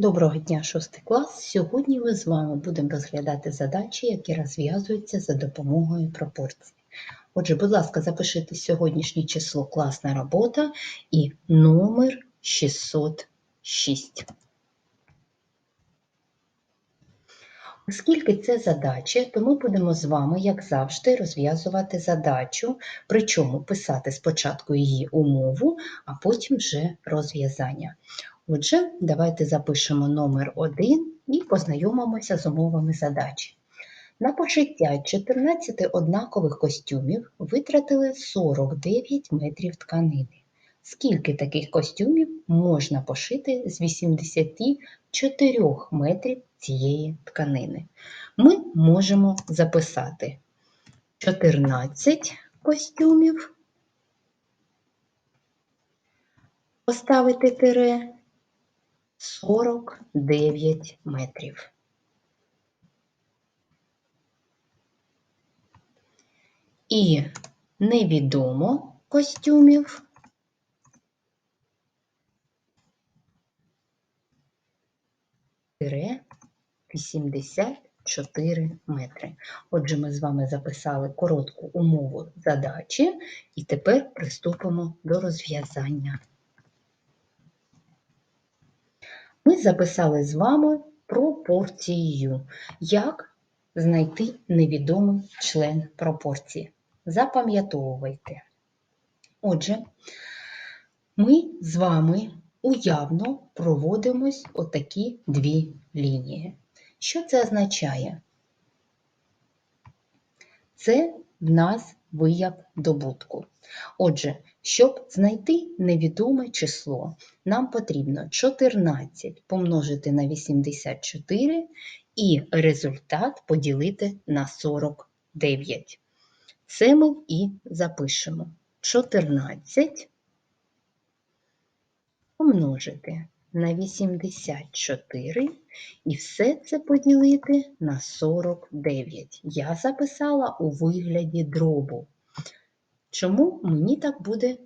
Доброго дня, 6 клас! Сьогодні ми з вами будемо розглядати задачі, які розв'язуються за допомогою пропорцій. Отже, будь ласка, запишіть сьогоднішнє число класна робота і номер 606. Оскільки це задача, то ми будемо з вами, як завжди, розв'язувати задачу, причому писати спочатку її умову, а потім вже розв'язання. Отже, давайте запишемо номер 1 і познайомимося з умовами задачі. На пошиття 14 однакових костюмів витратили 49 метрів тканини. Скільки таких костюмів можна пошити з 84 метрів цієї тканини? Ми можемо записати 14 костюмів, поставити тире 49 метрів. І невідомо костюмів тире 84 метри. Отже, ми з вами записали коротку умову задачі і тепер приступимо до розв'язання. Ми записали з вами пропорцію. Як знайти невідомий член пропорції? Запам'ятовуйте. Отже, ми з вами уявно проводимось отакі дві лінії. Що це означає? Це в нас вияв добутку. Отже, щоб знайти невідоме число, нам потрібно 14 помножити на 84 і результат поділити на 49. Це ми і запишемо. 14 помножити на 84 і все це поділити на 49. Я записала у вигляді дробу. Чому мені так буде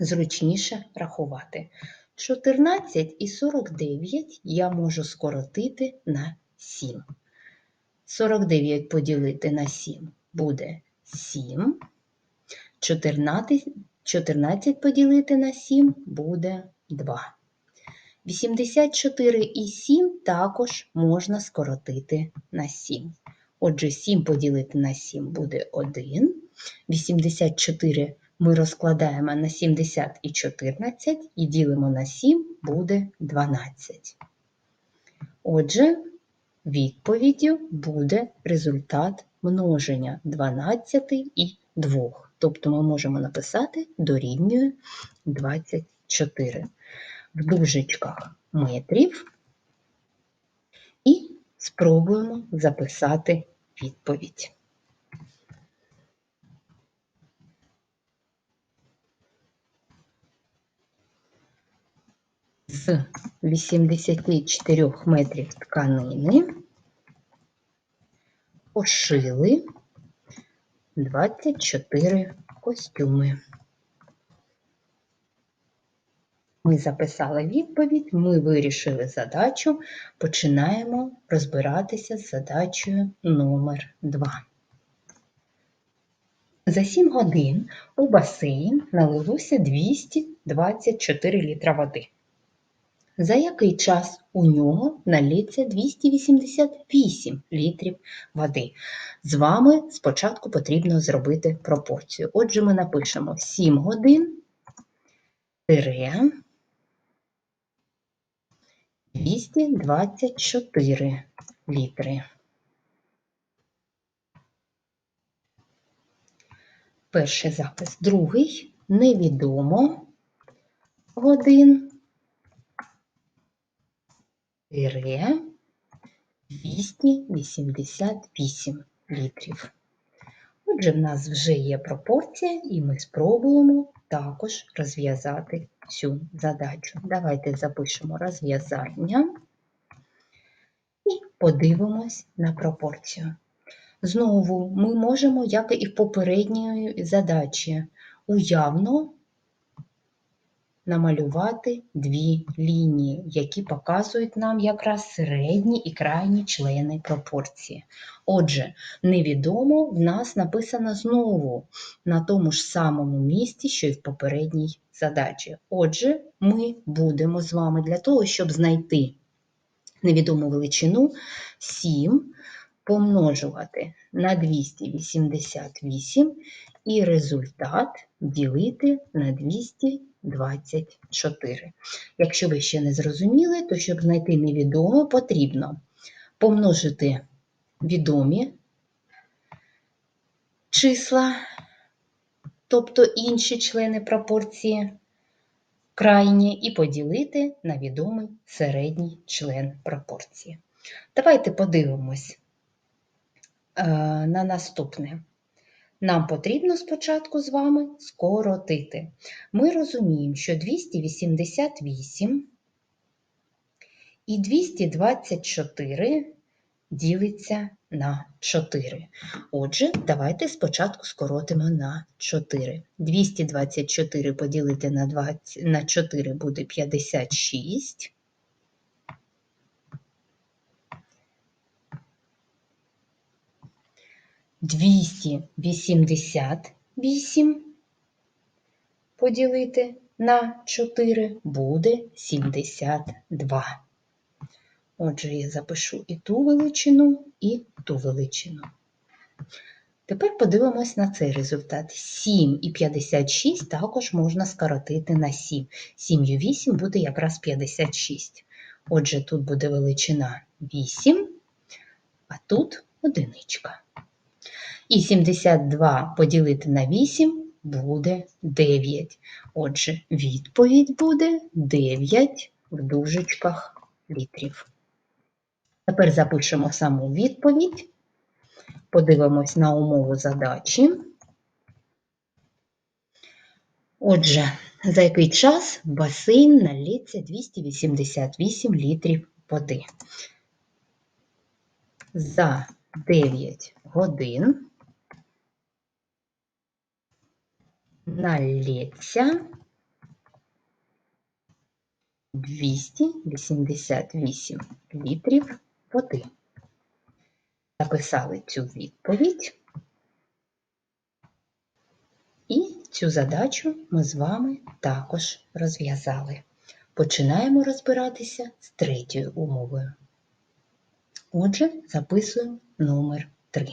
зручніше рахувати? 14 і 49 я можу скоротити на 7. 49 поділити на 7 буде 7. 14 14 поділити на 7 буде 2. 84 і 7 також можна скоротити на 7. Отже, 7 поділити на 7 буде 1. 84 ми розкладаємо на 70 і 14 і ділимо на 7 буде 12. Отже, відповіддю буде результат множення 12 і 2. Тобто ми можемо написати дорівнює 24 в дужечках метрів і спробуємо записати відповідь. З 84 метрів тканини пошили 24 костюми. Ми записали відповідь, ми вирішили задачу, починаємо розбиратися з задачею номер 2. За 7 годин у басейн налилося 224 літра води. За який час у нього налється 288 літрів води. З вами спочатку потрібно зробити пропорцію. Отже, ми напишемо 7 годин тире 224 літри. Перший запис, другий. Невідомо. Годин тире 288 літрів. Отже, в нас вже є пропорція, і ми спробуємо також розв'язати цю задачу. Давайте запишемо розв'язання і подивимось на пропорцію. Знову ми можемо, як і в попередньої задачі, уявно намалювати дві лінії, які показують нам якраз середні і крайні члени пропорції. Отже, невідомо в нас написано знову на тому ж самому місці, що й в попередній задачі. Отже, ми будемо з вами для того, щоб знайти невідому величину 7 помножувати на 288 і результат ділити на 224. Якщо ви ще не зрозуміли, то щоб знайти невідомо, потрібно помножити відомі числа, тобто інші члени пропорції крайні, і поділити на відомий середній член пропорції. Давайте подивимось е, на наступне. Нам потрібно спочатку з вами скоротити. Ми розуміємо, що 288 і 224 ділиться на 4. Отже, давайте спочатку скоротимо на 4. 224 поділити на, 20, на 4 буде 56. Двісті вісімдесят вісім поділити на 4 буде 72. Отже, я запишу і ту величину, і ту величину. Тепер подивимось на цей результат. 7 і 56 також можна скоротити на 7. 7 і 8 буде якраз 56. Отже, тут буде величина 8, а тут одиничка. І 72 поділити на 8 буде 9. Отже, відповідь буде 9 в дужечках літрів. Тепер запишемо саму відповідь. Подивимось на умову задачі. Отже, за який час басейн налється 288 літрів води. За 9 годин налється 288 літрів води. Записали цю відповідь. І цю задачу ми з вами також розв'язали. Починаємо розбиратися з третьою умовою. Отже, записуємо номер 3.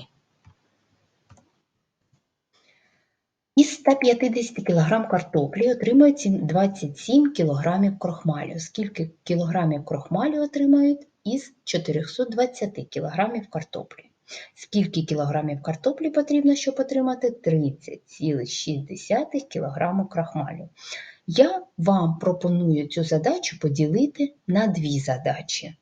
Із 150 кг картоплі отримують 27 кг крохмалю. Скільки кілограмів крохмалю отримають із 420 кг картоплі? Скільки кілограмів картоплі потрібно, щоб отримати 30,6 кг крохмалю? Я вам пропоную цю задачу поділити на дві задачі.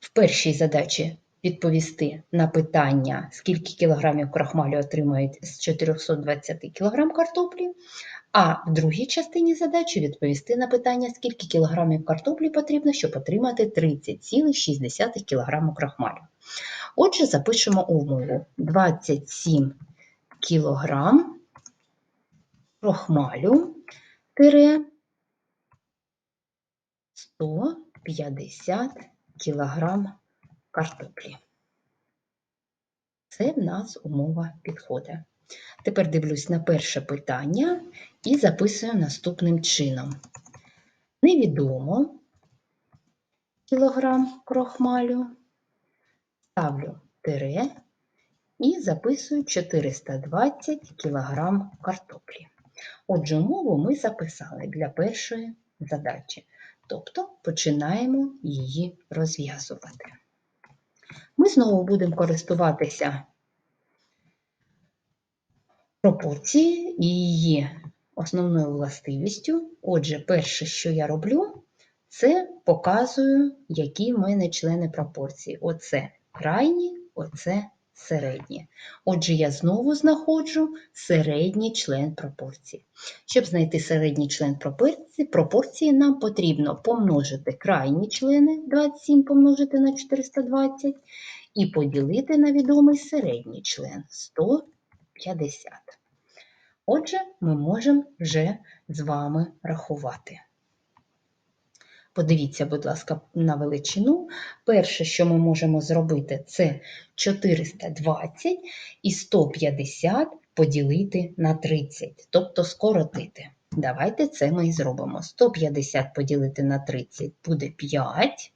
В першій задачі відповісти на питання, скільки кілограмів крахмалю отримають з 420 кг картоплі, а в другій частині задачі відповісти на питання, скільки кілограмів картоплі потрібно, щоб отримати 30,6 кг крахмалю. Отже, запишемо умову 27 кг крохмалю тире 150 кг картоплі. Це в нас умова підходить. Тепер дивлюсь на перше питання і записую наступним чином. Невідомо кілограм крохмалю, ставлю тире і записую 420 кг картоплі. Отже, умову ми записали для першої задачі, тобто починаємо її розв'язувати. Ми знову будемо користуватися пропорції і її основною властивістю. Отже, перше, що я роблю, це показую, які в мене члени пропорції. Оце крайні, оце середні. Отже, я знову знаходжу середній член пропорції. Щоб знайти середній член пропорції нам потрібно помножити крайні члени 27 помножити на 420 і поділити на відомий середній член 150. Отже, ми можемо вже з вами рахувати. Подивіться, будь ласка, на величину. Перше, що ми можемо зробити, це 420 і 150 поділити на 30, тобто скоротити. Давайте це ми і зробимо. 150 поділити на 30 буде 5.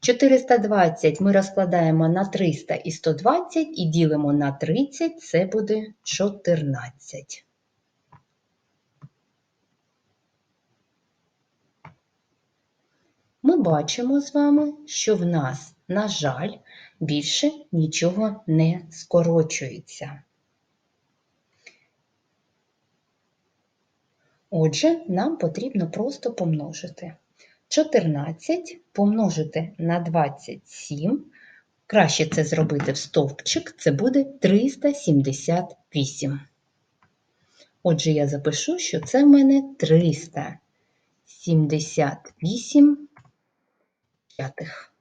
420 ми розкладаємо на 300 і 120 і ділимо на 30, це буде 14. Ми бачимо з вами, що в нас, на жаль, більше нічого не скорочується. Отже, нам потрібно просто помножити. 14 помножити на 27, краще це зробити в стовпчик, це буде 378. Отже, я запишу, що це в мене 378 п'ятих.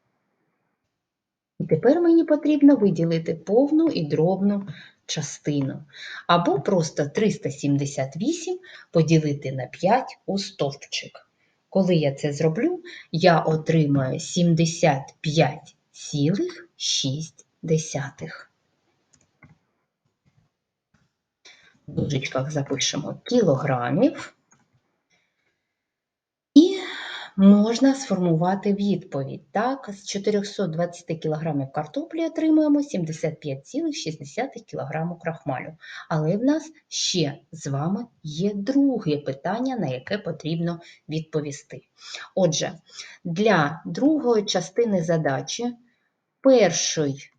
І тепер мені потрібно виділити повну і дробну частину. Або просто 378 поділити на 5 у стовпчик. Коли я це зроблю, я отримаю 75,6. В дужечках запишемо кілограмів. Можна сформувати відповідь. Так, з 420 кг картоплі отримуємо 75,6 кг крахмалю. Але в нас ще з вами є друге питання, на яке потрібно відповісти. Отже, для другої частини задачі перший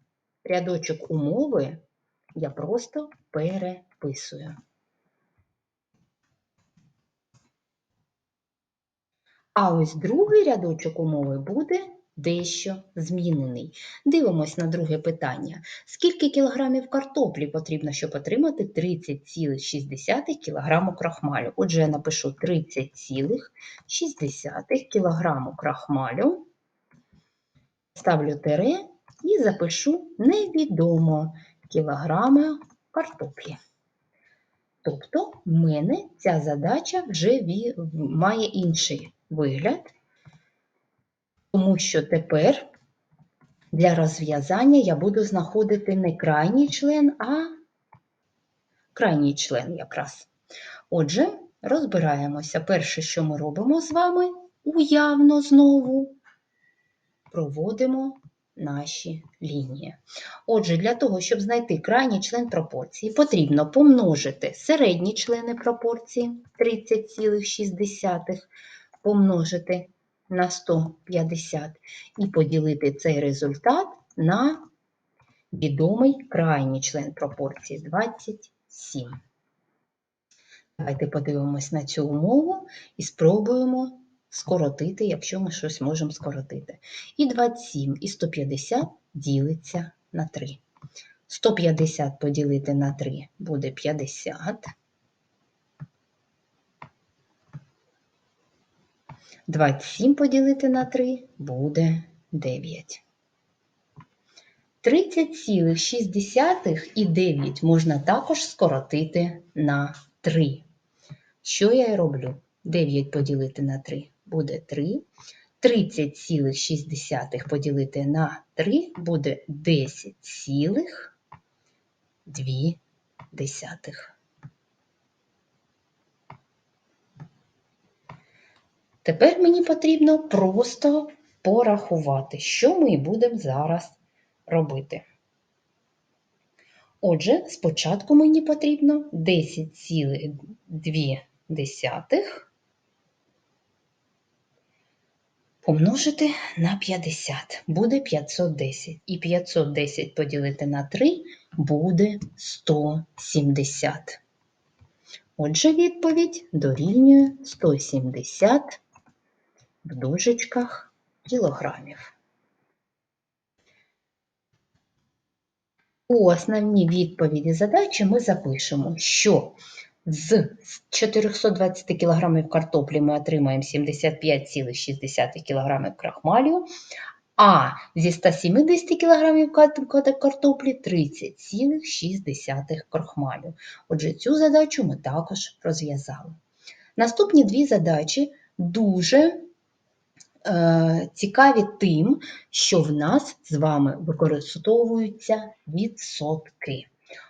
рядочок умови я просто переписую. А ось другий рядочок умови буде дещо змінений. Дивимось на друге питання. Скільки кілограмів картоплі потрібно, щоб отримати 30,6 кг крахмалю? Отже, я напишу 30,6 кг крахмалю, ставлю тире і запишу невідомо кілограми картоплі. Тобто, в мене ця задача вже має інший вигляд, тому що тепер для розв'язання я буду знаходити не крайній член, а крайній член якраз. Отже, розбираємося. Перше, що ми робимо з вами, уявно знову проводимо наші лінії. Отже, для того, щоб знайти крайній член пропорції, потрібно помножити середні члени пропорції 30,6 помножити на 150 і поділити цей результат на відомий крайній член пропорції 27. Давайте подивимось на цю умову і спробуємо скоротити, якщо ми щось можемо скоротити. І 27 і 150 ділиться на 3. 150 поділити на 3 буде 50. 27 поділити на 3 буде 9. 30,6 і 9 можна також скоротити на 3. Що я і роблю? 9 поділити на 3 буде 3. 30,6 поділити на 3 буде 10,2. Тепер мені потрібно просто порахувати, що ми будемо зараз робити. Отже, спочатку мені потрібно 10,2 помножити на 50, буде 510. І 510 поділити на 3 буде 170. Отже, відповідь дорівнює 170 в дужечках кілограмів. У основній відповіді задачі ми запишемо, що з 420 кг картоплі ми отримаємо 75,6 кг крахмалю, а зі 170 кг картоплі 30,6 крохмалю. Отже, цю задачу ми також розв'язали. Наступні дві задачі дуже цікаві тим, що в нас з вами використовуються відсотки.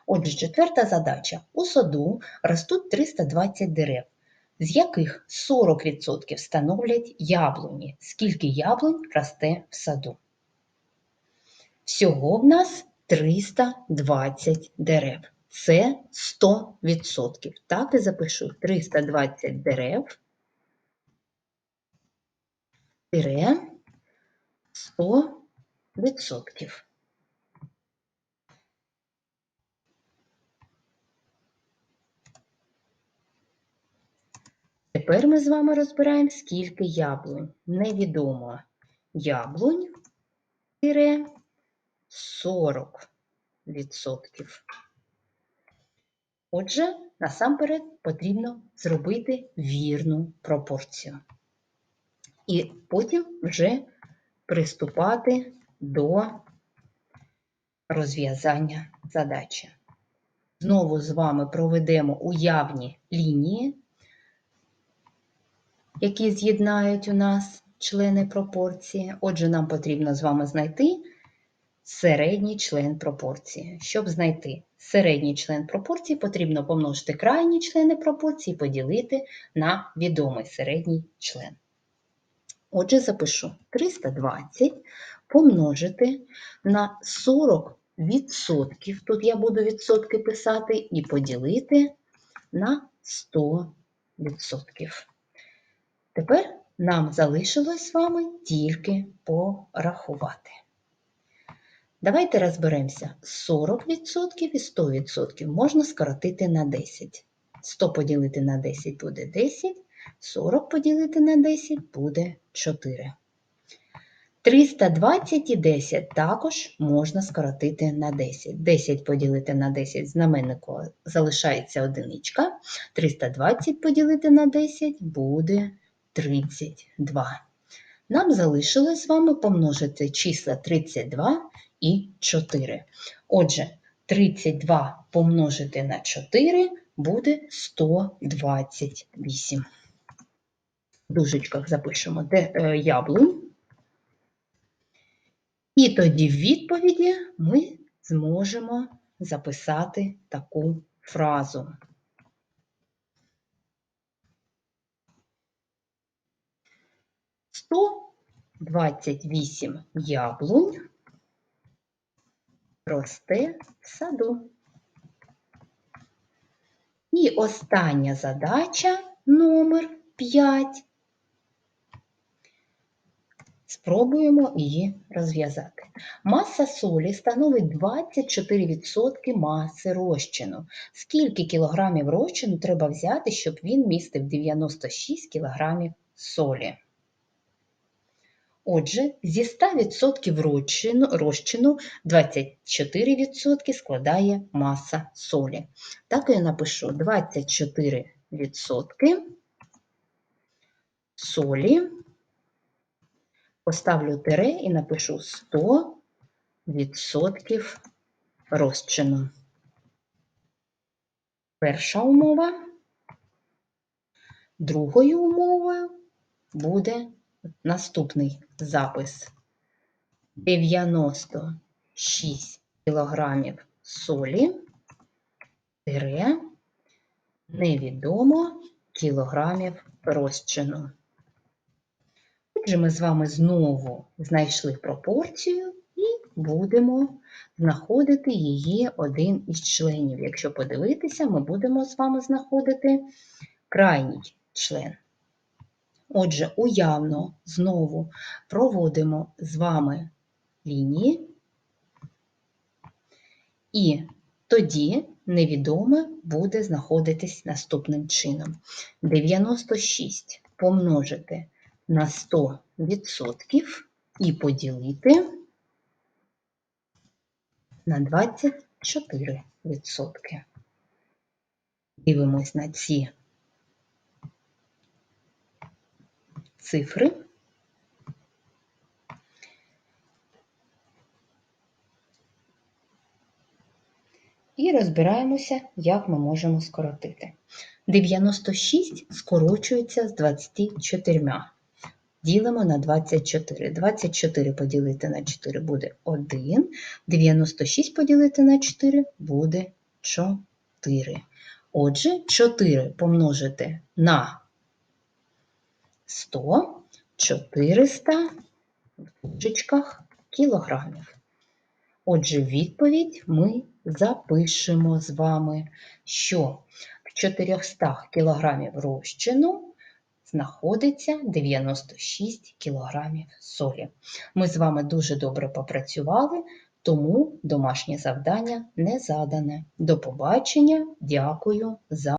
Отже, четверта задача. У саду ростуть 320 дерев, з яких 40% становлять яблуні. Скільки яблунь росте в саду? Всього в нас 320 дерев. Це 100%. Так і запишу 320 дерев. Тире 100%. Тепер ми з вами розбираємо, скільки яблунь. Невідомо яблунь тире 40 відсотків. Отже, насамперед потрібно зробити вірну пропорцію. І потім вже приступати до розв'язання задачі. Знову з вами проведемо уявні лінії, які з'єднають у нас члени пропорції. Отже, нам потрібно з вами знайти середній член пропорції. Щоб знайти середній член пропорції, потрібно помножити крайні члени пропорції і поділити на відомий середній член. Отже, запишу 320 помножити на 40%. Тут я буду відсотки писати і поділити на 100%. Тепер нам залишилось з вами тільки порахувати. Давайте розберемося. 40% і 100% можна скоротити на 10. 100 поділити на 10 буде 10, 40 поділити на 10 буде 4. 320 і 10 також можна скоротити на 10. 10 поділити на 10 знаменнику залишається одиничка. 320 поділити на 10 буде 32. Нам залишилось з вами помножити числа 32 і 4. Отже, 32 помножити на 4 буде 128. В дужечках запишемо де е, яблунь. І тоді в відповіді ми зможемо записати таку фразу. Сто двадцять вісім яблунь росте в саду. І остання задача номер 5. Спробуємо її розв'язати. Маса солі становить 24% маси розчину. Скільки кілограмів розчину треба взяти, щоб він містив 96 кілограмів солі? Отже, зі 100% розчину, розчину 24% складає маса солі. Так я напишу 24% солі, поставлю тире і напишу 100% розчину. Перша умова. Другою умовою буде наступний запис 96 кілограмів солі, тире, невідомо кілограмів розчину. Отже, ми з вами знову знайшли пропорцію і будемо знаходити її один із членів. Якщо подивитися, ми будемо з вами знаходити крайній член. Отже, уявно знову проводимо з вами лінії, і тоді невідоме буде знаходитись наступним чином. 96 помножити на 100% і поділити на 24%. Дивимось на ці цифри. І розбираємося, як ми можемо скоротити. 96 скорочується з 24. Ділимо на 24. 24 поділити на 4 буде 1. 96 поділити на 4 буде 4. Отже, 4 помножити на 100, 400 в дужечках кілограмів. Отже, відповідь ми запишемо з вами, що в 400 кілограмів розчину знаходиться 96 кілограмів солі. Ми з вами дуже добре попрацювали, тому домашнє завдання не задане. До побачення, дякую за